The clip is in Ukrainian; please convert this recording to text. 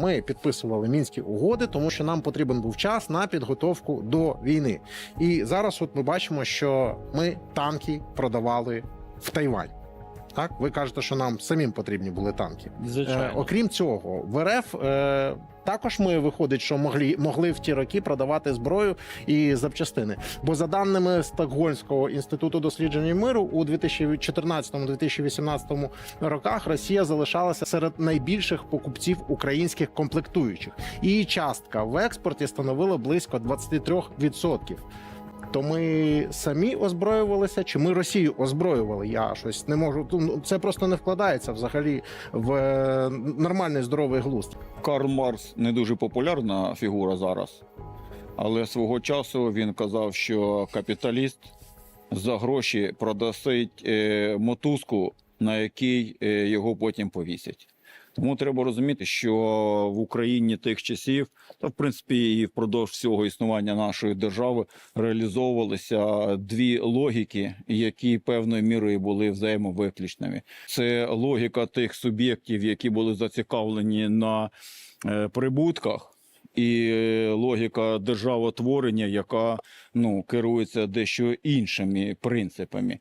ми підписували мінські угоди, тому що нам потрібен був час на підготовку до війни. І зараз, от ми бачимо, що ми танки продавали в Тайвань. Так, ви кажете, що нам самим потрібні були танки. Звичайно. Е, окрім цього, в РФ е, також ми виходить, що могли, могли в ті роки продавати зброю і запчастини. Бо за даними Стокгольмського інституту дослідження миру, у 2014-2018 роках Росія залишалася серед найбільших покупців українських комплектуючих. Її частка в експорті становила близько 23%. То ми самі озброювалися, чи ми Росію озброювали? Я щось не можу. ну, Це просто не вкладається взагалі в е, нормальний здоровий глузд. Карл Марс не дуже популярна фігура зараз, але свого часу він казав, що капіталіст за гроші продасить е, мотузку, на якій е, його потім повісять. Тому треба розуміти, що в Україні тих часів, та в принципі і впродовж всього існування нашої держави реалізовувалися дві логіки, які певною мірою були взаємовиключними. Це логіка тих суб'єктів, які були зацікавлені на е, прибутках. І е, логіка державотворення, яка ну керується дещо іншими принципами.